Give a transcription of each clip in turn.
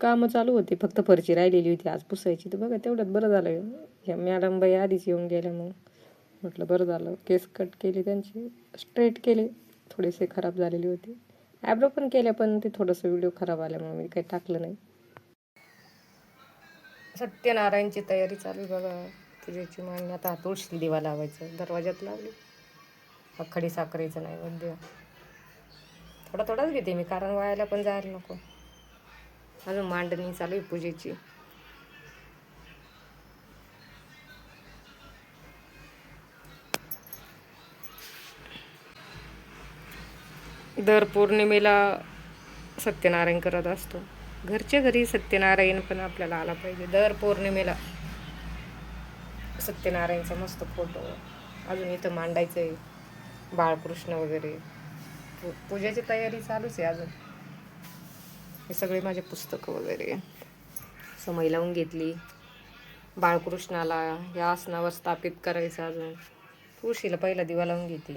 कामं चालू होते. फक्त फरची राहिलेली होती. आज पुसायची. तर बघा तेवढ्यात बरं झालं. ह्या मॅडम बाई आधीच येऊन गेल्या मग. म्हटलं बरं झालं. केस कट केले त्यांचे. स्ट्रेट केले. थोडेसे खराब झालेले होते. ॲब्रो पण केल्या पण ते थोडंसं व्हिडिओ खराब आल्यामुळे मी काही टाकलं नाही. सत्यनारायणची तयारी चालू आहे बघा. पूजेची मांडणी आता तुळशी दिवा लावायचं दरवाज्यात लावली. अख्खडी साखरेचं नाही नैवेद्य. थोडा थोडाच घेते मी कारण वायाला पण जायला नको. अजून मांडणी चालू आहे पूजेची. दर पौर्णिमेला सत्यनारायण करत असतो. घरच्या घरी सत्यनारायण पण आपल्याला आला पाहिजे. दर पौर्णिमेला सत्यनारायणचा मस्त फोटो अजून इथं मांडायचं आहे बाळकृष्ण वगैरे. पू- पूजेची तयारी चालूच आहे अजून. हे सगळे माझे पुस्तकं वगैरे. समय लावून घेतली. बाळकृष्णाला या आसनावर स्थापित करायचं अजून. तुळशीला पहिला दिवा लावून घेते.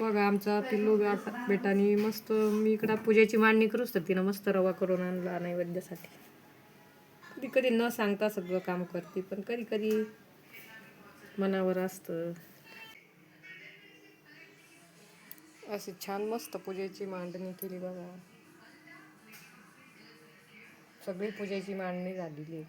बघा आमचा पिल्लू बेटाने मस्त मी इकडं पूजेची मांडणी करूच तर तिनं मस्त रवा करून आणला नैवेद्यासाठी. कधी कधी न सांगता सगळं काम करते पण कधी कधी मनावर असतं. अशी छान मस्त पूजेची मांडणी केली बघा. सगळी पूजेची मांडणी झालेली आहे.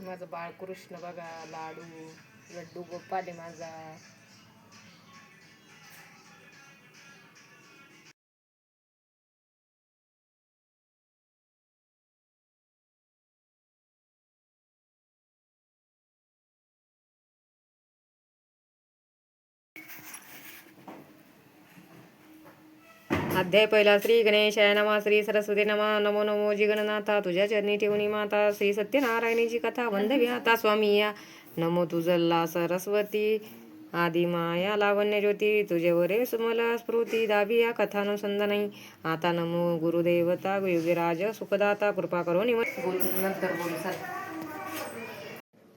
माझं बाळकृष्ण बघा लाडू लड्डू गोपाल आहे माझा. अध्याय पहिला श्री गणेशाय नमा श्री सरस्वती नमा नमो नमो जी गणनाथा तुझ्या चरणी ठेवणी माता श्री सत्यनारायणीची कथा वंदवी आता स्वामी या नमो तुझल्ला सरस्वती आदि माया लावण्य ज्योती तुझे वरे सुमला स्मृती दावी या कथानुसंधानही आता नमो गुरुदेवता योगीराज सुखदाता कृपा करून नंतर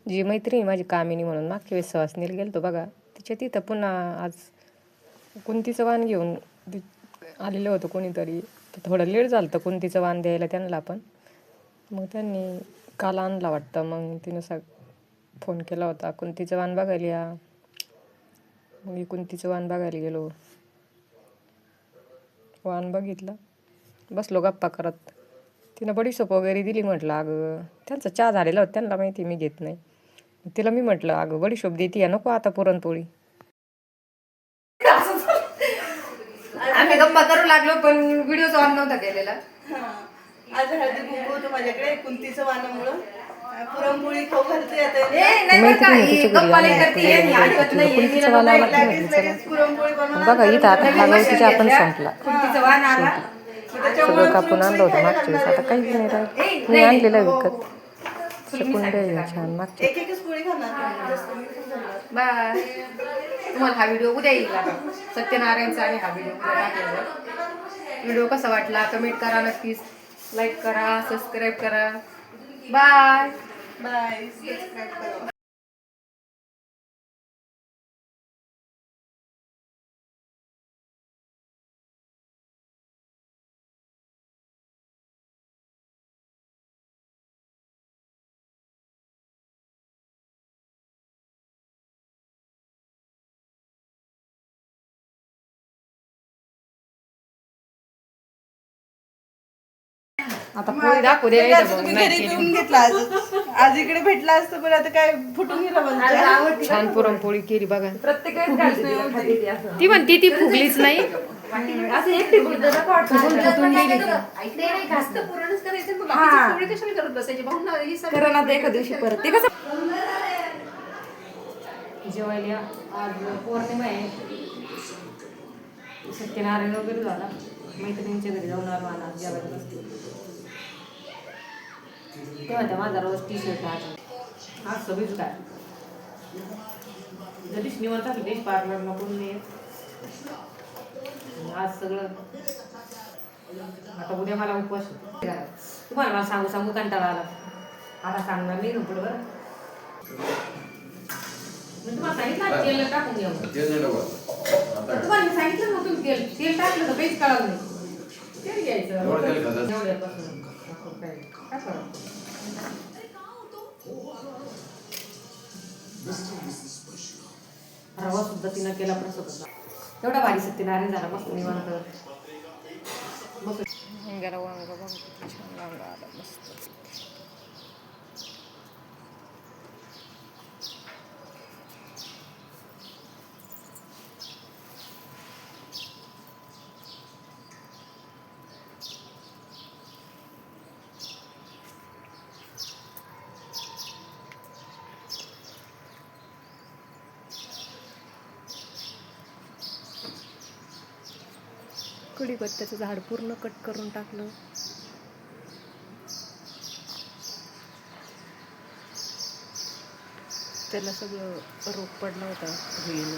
जी मैत्रिणी माझी कामिनी म्हणून मागच्या वेळेस सवासनीला गेलतो बघा. तिच्या तिथं पुन्हा आज कुंतीचं वाण घेऊन आलेलं होतं कोणीतरी. तर थोडं लेट झालं होतं कुंतीचं वाण द्यायला त्यांना पण. मग त्यांनी काल आणला वाटतं. मग तिनं सग फोन केला होता कुंतीचं वाण बघायला या. मग मी कुंतीचं वाण बघायला गेलो. वाण बघितलं. बसलो गप्पा करत. तिनं बडीशोप वगैरे दिली म्हटलं अगं त्यांचा चहा झालेला होता त्यांना माहिती मी घेत नाही. तिला मी म्हटलं अगं बडीशोप देते या नको आता पुरणपोळी. गप्पा करू लागलो पण व्हिडिओ ऑन नव्हता केलेला. आज हळदी कुंकू होतं माझ्याकडे कुंतीचं वाणामुळं पुरणपोळी खाऊ घालते आता. मैत्रिणी तिच्या घरी. आल्या तिला कुंतीचं वाण आला की लगेच लगेच पुरणपोळी बनवून बघा इथं आता हा गवतीचा आपण संपला. सगळं कापून आणलं होतं मागच्या वेळेस आता काहीच नाही राहिलं. मी आणलेलं आहे विकत. शकून द्या छान मागच्या एक एकच पोळी खाणार. बाय. तुम्हाला हा व्हिडिओ उद्या येईल सत्यनारायणचा आणि हा व्हिडिओ व्हिडिओ कसा वाटला? कमेंट करा नक्कीच. लाईक करा सबस्क्राईब करा. बाय. बाय. आता पोळी दाखवू दे आज तुम्ही घरी घेऊन घेतला आज. आज इकडे भेटला असतं पण आता काय फुटून गेला म्हणजे छान पुरणपोळी केली बघा. प्रत्येक ती म्हणती ती फुगलीच नाही. करा ना एका दिवशी परत. ते कसं जेवायला आज पौर्णिमा आहे. सत्यनारायण वगैरे झाला. मैत्रिणींच्या घरी जाऊन आलो मला जेवायला. बसते तेव्हा त्या माझा रोज टी शर्ट आज आज सगळीच काय? जरीच निवंत असली पार्लर नको नाही आज सगळं आता उद्या मला उपवास. तुम्हाला मला सांगू सांगू कंटाळा आला. आता सांगणार नाही पुढे बरं. मी तुम्हाला सांगितलं तेल टाकून घ्या तुम्हाला सांगितलं ना तुम्ही तेल तेल टाकलं तर काहीच कळलं नाही. तेल घ्यायचं? एवढ्यापासून. असं काय काय फरक? रवा सुद्धा तिनं केला प्रसन्न एवढा भारी सत्यनारायण झाला मस्त निवांत मस्त वांग्याला वांग बघ छान मस्त कढीपत्त्याचं झाड पूर्ण कट करून टाकलं. त्याला सगळं रोग पडला होता धुळीनं.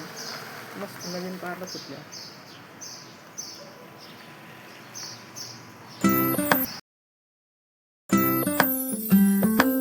मस्त नवीन पारलं सुटल्या